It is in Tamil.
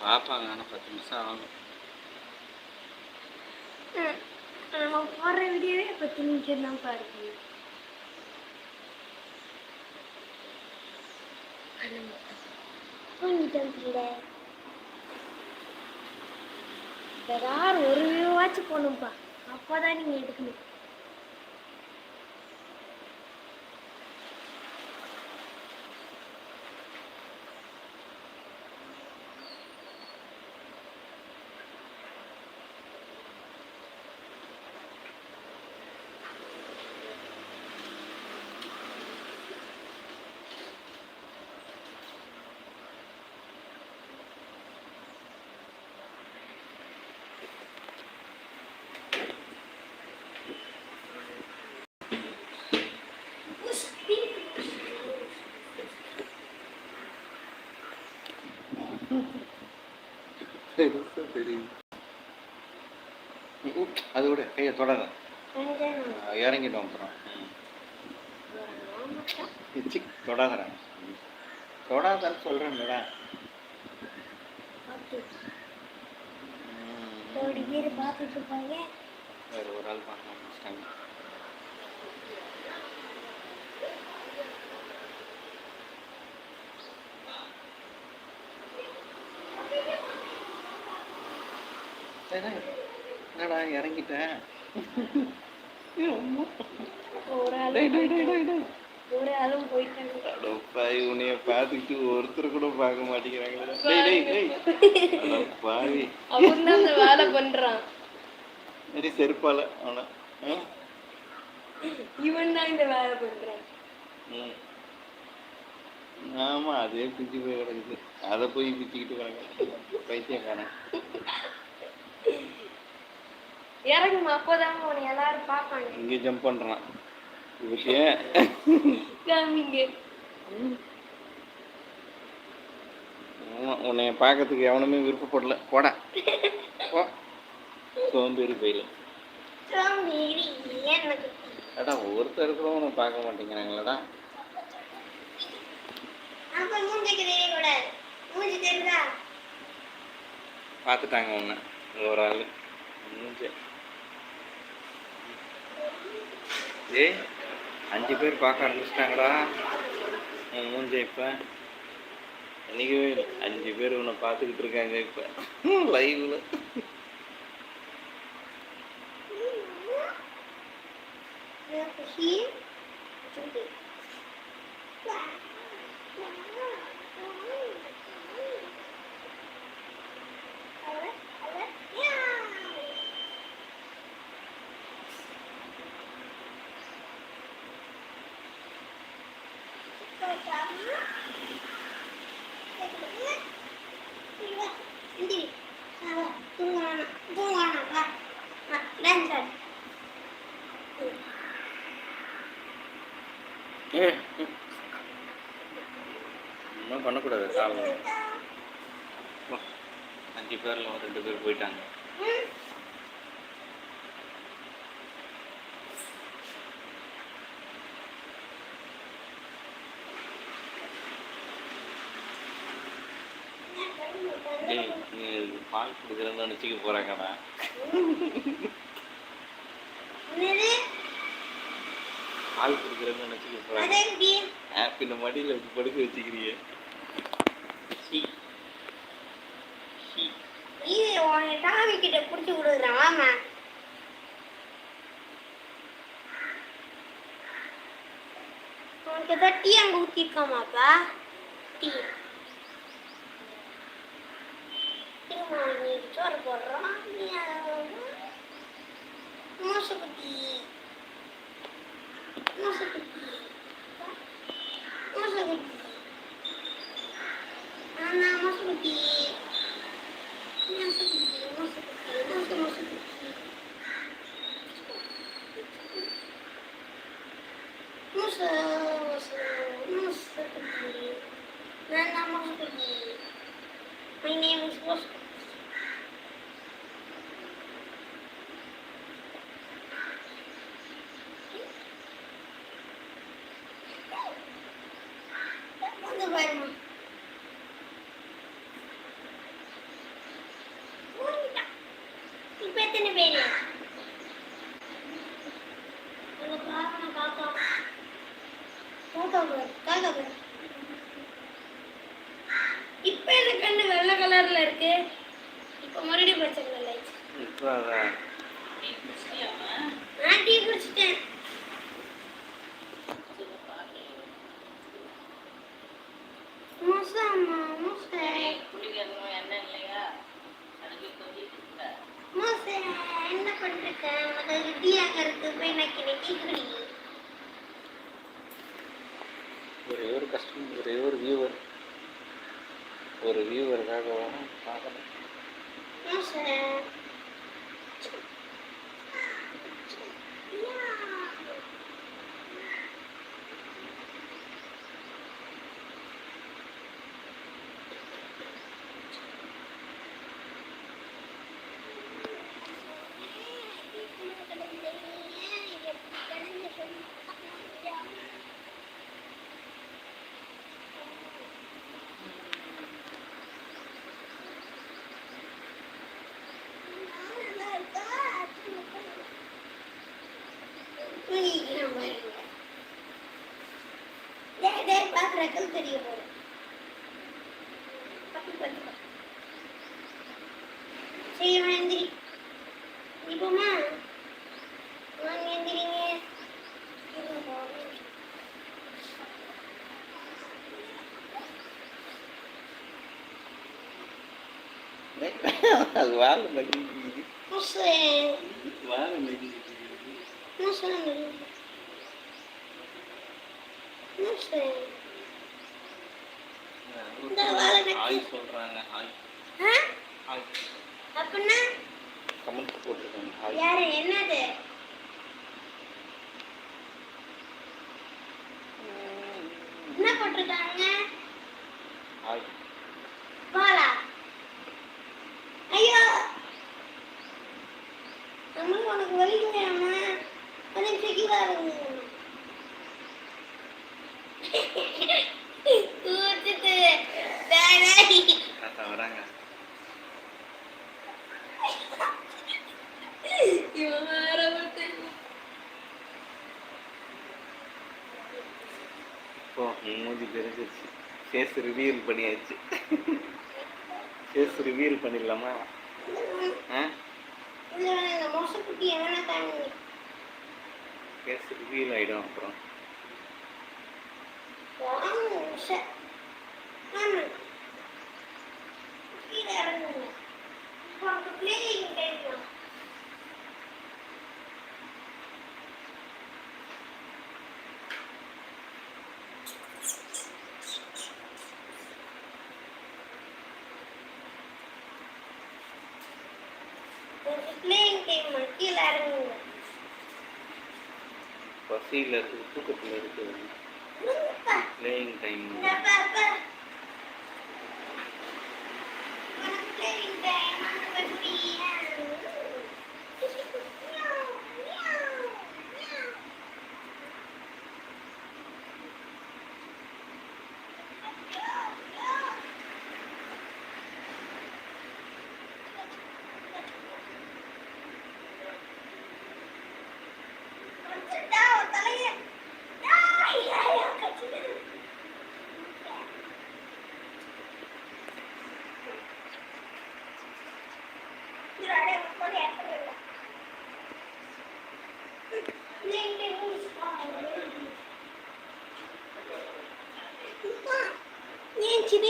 பார்ப்பாங்க ஆனால் பத்து நிமிஷம் ஆகும் நம்ம போடுற வீடியோவே பத்து நிமிஷம் தான் பாருங்க பிள்ளை ஒரு வியூவாச்சும் போகணும்ப்பா அப்போதான் நீங்கள் எடுக்கணும். பெருசா தெரியுது ம், அது விட கையை தொடாத இறங்கிட்டோம் அப்புறம் தொடாதடா. தொடாதன்னு சொல்கிறேன்டா ஒரு ஆள் பார்க்க ஆரம்பிச்சிட்டாங்க என்னடா இறங்கிட்டேன் ஒரு ஆள் டேய் டேய் டேய் டேய் டேய் ஒரு ஆளும் போயிட்டாங்க. அடப்பாவி உன்னைய பார்த்துக்கிட்டு ஒருத்தர் கூட பார்க்க மாட்டேங்கிறாங்களே. அந்த வேலை பண்றான். சரி செருப்பால. அவனை? இவன் தான் இந்த வேலை பண்றான். ஆமா அதே பிச்சு போய் கிடக்குது. அதை போய் பிச்சுக்கிட்டு கிடக்கு பைத்தியக்காரன். இறங்குமா? அப்போதான் உன்னை எல்லாரும் பார்ப்பாங்க. இங்கே ஜம்ப் பண்றான். இவருக்கு காமிங்க. ஆமா உன்னைய பார்க்கறதுக்கு எவனுமே விருப்பப்படல. போடா. சோம்பேறி பயில சோம்பேறி எனக்கு அடா ஒருத்தர் கூட உன்னை பார்க்க மாட்டேங்கிறாங்களடா. பார்த்துட்டாங்க உன்னை. ஒரு ஆள். மூஞ்ச. ஏய் அஞ்சு பேர் பார்க்க ஆரம்பிச்சிட்டாங்கடா. உன் மூஞ்ச இப்போ. என்னைக்கு அஞ்சு பேர் உன்னை பார்த்துக்கிட்டு இருக்காங்க இப்போ. லைவ்ல குஷி இன்னும் பண்ணக்கூடாது சாப்பிட அஞ்சு பேரில் ஒரு ரெண்டு பேர் போயிட்டாங்க. டேய் பால் குடிக்கிறேன்னு நினச்சிக்க போகிறாங்கடா பால் குடிக்கிறேன்னு நினச்சிக்க போகிறாங்க ஆப் இந்த மடியில் இப்படி படுக்க வச்சுக்கிறியே. சீ. சீ. இது உன் டாமி கிட்ட புடிச்சு கொடுக்குறேன் வாமா உனக்கு ஏதாவது டீ அங்கே ஊற்றிருக்காமாப்பா tea. monitor borongnya masa gede masa gede masa gede anak masa gede masa gede masa gede masa masa gede masa masa masa gede nana masa gede my name is Bosco வரும் இப்ப எத்தனை பேரு? இப்ப இந்த கண்ணு வெள்ளை கலர்ல இருக்கு? இப்ப மறுபடியும் பச்சை கலர்ல ஆயிடுச்சு. நான் டீ குடிச்சிட்டேன். என்ன பண்ணிருக்க உனக்கு இட்லி அங்க இருக்கு போய் நக்கி நக்கி குடி. ஒரே ஒரு கஷ்டம் ஒரே ஒரு வியூவர் ஒரு வியூவருக்காக வேணும் பார்க்கணும் மோசை பாக்குறதுக்கு தெரிய போறேன் சரி எந்திரி இப்போமா வாங்க எந்திரிங்க அது வாழை நக்கிக்கிது Hi சொல்கிறாங்க ஹாய் ஆ ஹாய் அப்படின்னா? கமெண்ட் போட்டிருக்காங்க. ஹாய் யாரு? என்னது? என்ன போட்டிருக்காங்க? ஹாய் பாலா ஐயோ. அம்மா உனக்கு வலிக்கலையாம்மா. கொஞ்சம் செக்கிலா கூத்துட்டு இப்போ மூஞ்சி தெரிஞ்சிருச்சு. ஃபேஸ் ரிவீல் பண்ணியாச்சு. ஃபேஸ் ரிவீல் பண்ணிடலாமா? ஃபேஸ் ரிவீல் ஆகிடும் அப்புறம். பசியில் இருக்குது தூக்கத்தில் இருக்குது 爸爸爸爸 ஊசி பாருங்க. அம்மா, ஏன் சின்ன